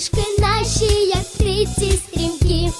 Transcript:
Ніжки наші, як стрімкі